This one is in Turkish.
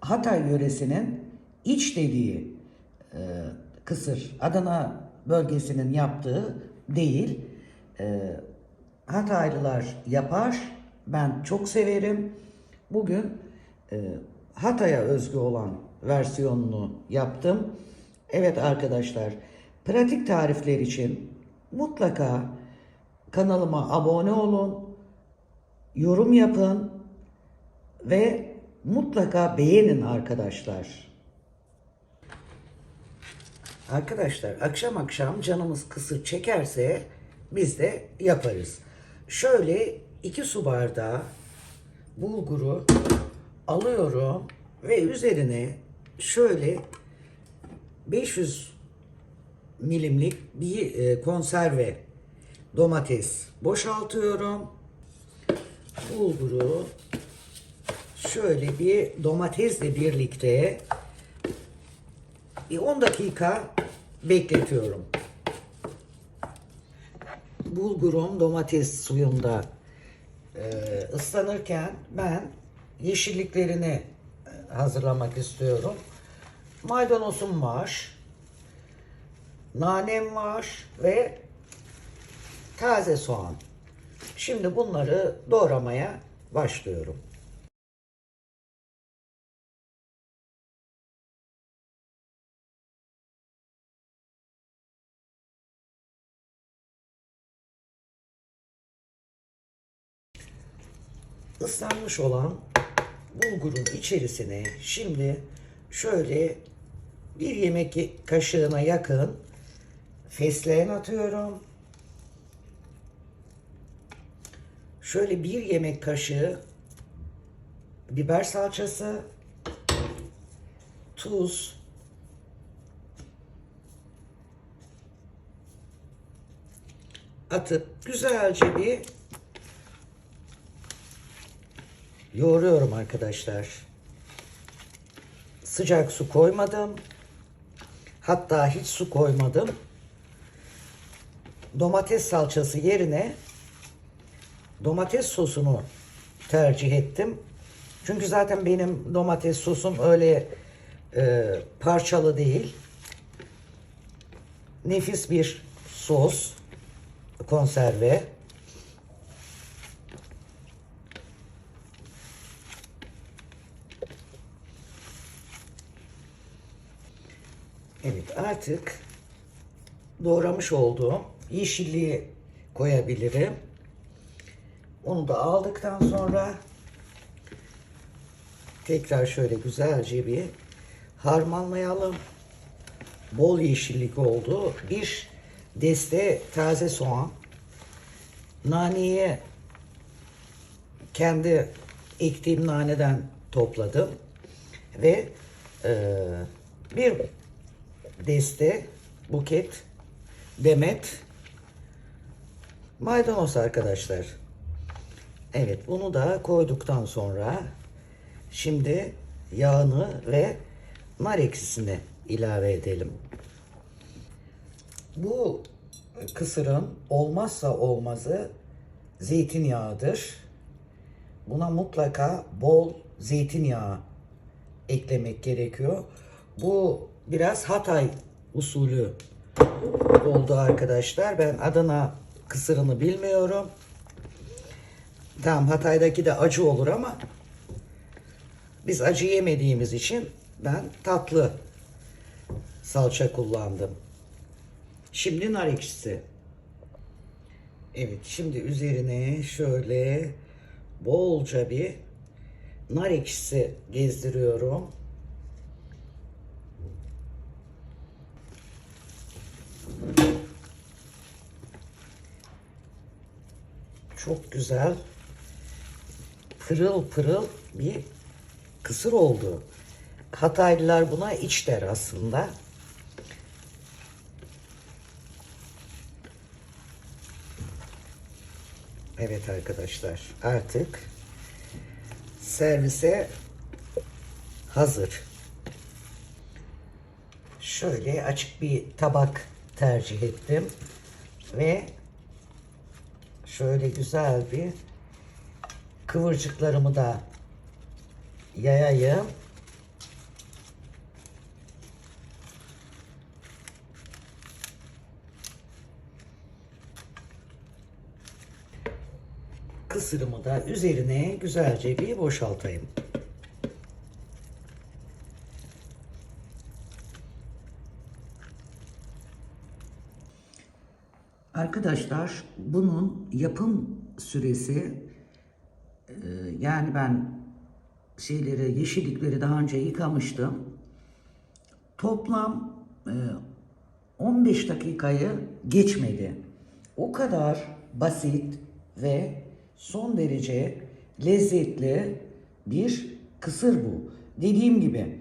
Hatay yöresinin iç dediği e, kısır. Adana bölgesinin yaptığı değil. E, Hataylılar yapar. Ben çok severim. Bugün e, Hatay'a özgü olan versiyonunu yaptım. Evet arkadaşlar, pratik tarifler için mutlaka kanalıma abone olun, yorum yapın ve mutlaka beğenin arkadaşlar. Arkadaşlar akşam akşam canımız kısır çekerse biz de yaparız. Şöyle iki su bardağı bulguru alıyorum ve üzerine şöyle 500 milimlik bir e, konserve domates boşaltıyorum. Bulguru şöyle bir domatesle birlikte bir 10 dakika bekletiyorum. Bulgurum domates suyunda e, ıslanırken ben yeşilliklerini e, hazırlamak istiyorum. Maydanozum var. Nanem var ve taze soğan. Şimdi bunları doğramaya başlıyorum. Islanmış olan bulgurun içerisine şimdi şöyle bir yemek kaşığına yakın fesleğen atıyorum. Şöyle bir yemek kaşığı biber salçası, tuz, atıp güzelce bir yoğuruyorum arkadaşlar. Sıcak su koymadım. Hatta hiç su koymadım. Domates salçası yerine domates sosunu tercih ettim. Çünkü zaten benim domates sosum öyle e, parçalı değil. Nefis bir sos, konserve. Evet artık doğramış olduğum yeşilliği koyabilirim. Onu da aldıktan sonra tekrar şöyle güzelce bir harmanlayalım. Bol yeşillik oldu. Bir deste taze soğan. Naneyi kendi ektiğim naneden topladım. Ve eee, bir deste, buket, demet, maydanoz arkadaşlar. Evet bunu da koyduktan sonra şimdi yağını ve nar ekşisini ilave edelim. Bu kısırın olmazsa olmazı zeytinyağıdır. Buna mutlaka bol zeytinyağı eklemek gerekiyor. Bu biraz Hatay usulü oldu arkadaşlar. Ben Adana kısırını bilmiyorum. Tamam Hatay'daki de acı olur ama biz acı yemediğimiz için ben tatlı salça kullandım. Şimdi nar ekşisi. Evet şimdi üzerine şöyle bolca bir nar ekşisi gezdiriyorum. Çok güzel pırıl pırıl bir kısır oldu. Hataylılar buna iç der aslında. Evet arkadaşlar artık servise hazır. Şöyle açık bir tabak tercih ettim ve Şöyle güzel bir kıvırcıklarımı da yayayım. Kısırımı da üzerine güzelce bir boşaltayım. Arkadaşlar bunun yapım süresi e, yani ben şeyleri yeşillikleri daha önce yıkamıştım. Toplam e, 15 dakikayı geçmedi. O kadar basit ve son derece lezzetli bir kısır bu. Dediğim gibi